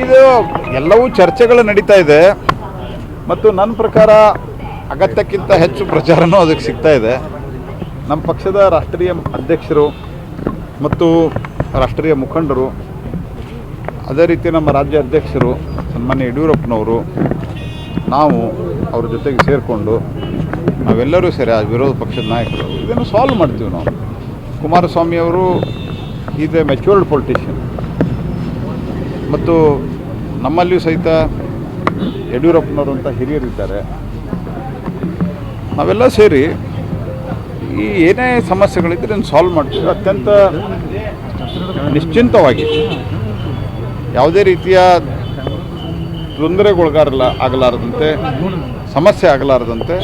ಇದು. ಎಲ್ಲವೂ ಚರ್ಚೆಗಳು ನಡೀತಾ ಇದೆ. ಮತ್ತು ನನ್ನ ಪ್ರಕಾರ ಅಗತ್ಯಕ್ಕಿಂತ ಹೆಚ್ಚು ಪ್ರಚಾರನೂ ಅದಕ್ಕೆ ಸಿಗ್ತಾ ಇದೆ. ನಮ್ಮ ಪಕ್ಷದ ರಾಷ್ಟ್ರೀಯ ಅಧ್ಯಕ್ಷರು ಮತ್ತು ರಾಷ್ಟ್ರೀಯ ಮುಖಂಡರು, ಅದೇ ರೀತಿ ನಮ್ಮ ರಾಜ್ಯ ಅಧ್ಯಕ್ಷರು, ಸನ್ಮಾನ್ಯ ಯಡಿಯೂರಪ್ಪನವರು, ನಾವು ಅವ್ರ ಜೊತೆಗೆ ಸೇರಿಕೊಂಡು ನಾವೆಲ್ಲರೂ ಸೇರಿ ಆ ವಿರೋಧ ಪಕ್ಷದ ನಾಯಕರು ಇದನ್ನು ಸಾಲ್ವ್ ಮಾಡ್ತೀವಿ ನಾವು. ಕುಮಾರಸ್ವಾಮಿಯವರು ಈಸ್ ಎ ಮೆಚ್ಯೂರ್ಡ್ ಪೊಲಿಟಿಷಿಯನ್ ಮತ್ತು ನಮ್ಮಲ್ಲಿಯೂ ಸಹಿತ ಯಡಿಯೂರಪ್ಪನವರು ಅಂತ ಹಿರಿಯರಿದ್ದಾರೆ. ನಾವೆಲ್ಲ ಸೇರಿ ಈ ಏನೇ ಸಮಸ್ಯೆಗಳಿದ್ದರೆ ಅದನ್ನು ಸಾಲ್ವ್ ಮಾಡ್ತೀವಿ. ಅತ್ಯಂತ ನಿಶ್ಚಿಂತವಾಗಿ ಯಾವುದೇ ರೀತಿಯ ತೊಂದರೆಗೊಳಗಾರಲ್ಲ ಆಗಲಾರದಂತೆ, ಸಮಸ್ಯೆ ಆಗಲಾರದಂತೆ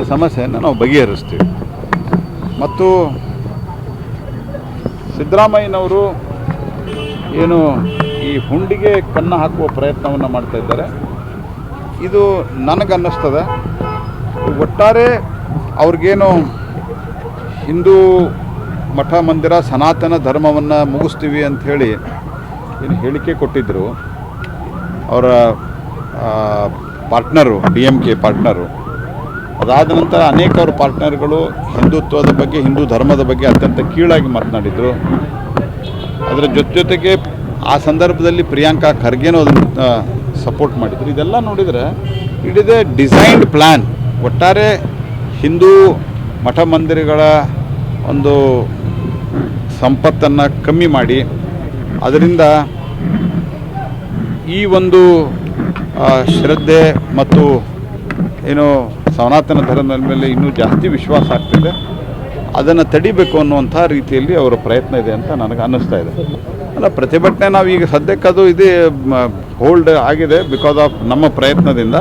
ಈ ಸಮಸ್ಯೆಯನ್ನು ನಾವು ಬಗೆಹರಿಸ್ತೀವಿ. ಮತ್ತು ಸಿದ್ದರಾಮಯ್ಯನವರು ಏನು ಈ ಹುಂಡಿಗೆ ಕನ್ನ ಹಾಕುವ ಪ್ರಯತ್ನವನ್ನು ಮಾಡ್ತಾ ಇದ್ದಾರೆ. ಇದು ನನಗನ್ನಿಸ್ತದೆ. ಒಟ್ಟಾರೆ ಅವ್ರಿಗೇನು ಹಿಂದೂ ಮಠ ಮಂದಿರ ಸನಾತನ ಧರ್ಮವನ್ನು ಮುಗಿಸ್ತೀವಿ ಅಂಥೇಳಿ ಏನು ಹೇಳಿಕೆ ಕೊಟ್ಟಿದ್ದರು ಅವರ partner, D M K partner. ಅದಾದ ನಂತರ ಅನೇಕ ಪಾರ್ಟ್ನರ್ಗಳು ಹಿಂದುತ್ವದ ಬಗ್ಗೆ, ಹಿಂದೂ ಧರ್ಮದ ಬಗ್ಗೆ ಅತ್ಯಂತ ಕೀಳಾಗಿ ಮಾತನಾಡಿದರು. ಅದರ ಜೊತೆ ಜೊತೆಗೆ ಆ ಸಂದರ್ಭದಲ್ಲಿ ಪ್ರಿಯಾಂಕಾ ಖರ್ಗೆನೂ ಅದನ್ನು ಸಪೋರ್ಟ್ ಮಾಡಿದ್ರು. ಇದೆಲ್ಲ ನೋಡಿದರೆ it is a designed plan ಒಟ್ಟಾರೆ ಹಿಂದೂ ಮಠ ಮಂದಿರಗಳ ಒಂದು ಸಂಪತ್ತನ್ನು ಕಮ್ಮಿ ಮಾಡಿ, ಅದರಿಂದ ಈ ಒಂದು ಶ್ರದ್ಧೆ ಮತ್ತು ಏನು ಸನಾತನ ಧರ್ಮದ ಮೇಲೆ ಇನ್ನೂ ಜಾಸ್ತಿ ವಿಶ್ವಾಸ ಆಗ್ತಿದೆ. ಅದನ್ನು ತಡಿಬೇಕು ಅನ್ನುವಂಥ ರೀತಿಯಲ್ಲಿ ಅವರ ಪ್ರಯತ್ನ ಇದೆ ಅಂತ ನನಗೆ ಅನ್ನಿಸ್ತಾ ಇದೆ. ಅಲ್ಲ, ಪ್ರತಿಭಟನೆ ನಾವು ಈಗ ಸದ್ಯಕ್ಕೆ ಅದು ಇದೇ ಹೋಲ್ಡ್ ಆಗಿದೆ ಬಿಕಾಸ್ ಆಫ್ ನಮ್ಮ ಪ್ರಯತ್ನದಿಂದ.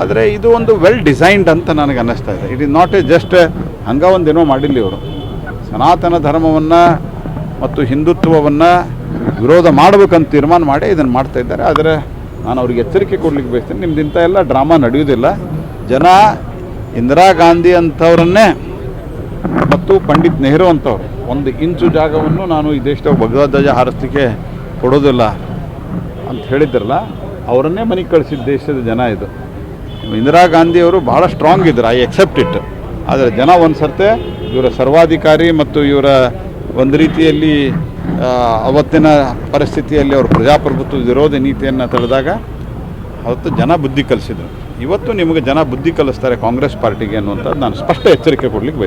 ಆದರೆ ಇದು ಒಂದು ವೆಲ್ ಡಿಸೈನ್ಡ್ ಅಂತ ನನಗೆ ಅನ್ನಿಸ್ತಾ ಇದೆ. It is not a just ಹಂಗ ಒಂದೇನೋ ಮಾಡಿಲ್ಲ ಇವರು. ಸನಾತನ ಧರ್ಮವನ್ನು ಮತ್ತು ಹಿಂದುತ್ವವನ್ನು ವಿರೋಧ ಮಾಡಬೇಕಂತ ತೀರ್ಮಾನ ಮಾಡಿ ಇದನ್ನು ಮಾಡ್ತಾ ಇದ್ದಾರೆ. ಆದರೆ ನಾನು ಅವ್ರಿಗೆ ಎಚ್ಚರಿಕೆ ಕೊಡ್ಲಿಕ್ಕೆ ಬಯಸ್ತೀನಿ. ನಿಮ್ದು ಇಂಥ ಎಲ್ಲ ಡ್ರಾಮಾ ನಡೆಯುವುದಿಲ್ಲ. ಜನ ಇಂದಿರಾ ಗಾಂಧಿ ಅಂಥವ್ರನ್ನೇ ಮತ್ತು ಪಂಡಿತ್ ನೆಹರು ಅಂತವ್ರು ಒಂದು ಇಂಚು ಜಾಗವನ್ನು ನಾನು ಈ ದೇಶದ ಭಗವಧ್ವಜ ಹಾರಿಸ್ಲಿಕ್ಕೆ ಕೊಡೋದಿಲ್ಲ ಅಂತ ಹೇಳಿದ್ರಲ್ಲ, ಅವರನ್ನೇ ಮನೆಗೆ ಕಳಿಸಿದ ದೇಶದ ಜನ ಇದು. ಇಂದಿರಾ ಗಾಂಧಿಯವರು ಭಾಳ ಸ್ಟ್ರಾಂಗ್ ಇದ್ದರು ಐ ಎಕ್ಸೆಪ್ಟ್ ಇಟ್ ಆದರೆ ಜನ ಒಂದು ಸರ್ತೆ ಇವರ ಸರ್ವಾಧಿಕಾರಿ ಮತ್ತು ಇವರ ಒಂದು ರೀತಿಯಲ್ಲಿ ಅವತ್ತಿನ ಪರಿಸ್ಥಿತಿಯಲ್ಲಿ ಅವರು ಪ್ರಜಾಪ್ರಭುತ್ವ ವಿರೋಧಿ ನೀತಿಯನ್ನು ತಳೆದಾಗ ಅವತ್ತು ಜನ ಬುದ್ಧಿ ಕಲಿಸಿದರು. ಇವತ್ತು ನಿಮಗೆ ಜನ ಬುದ್ಧಿ ಕಲಿಸ್ತಾರೆ ಕಾಂಗ್ರೆಸ್ ಪಾರ್ಟಿಗೆ ಅನ್ನುವಂಥದ್ದು ನಾನು ಸ್ಪಷ್ಟ ಎಚ್ಚರಿಕೆ ಕೊಡಲಿಕ್ಕೆ ಬಯಸ್ತೇನೆ.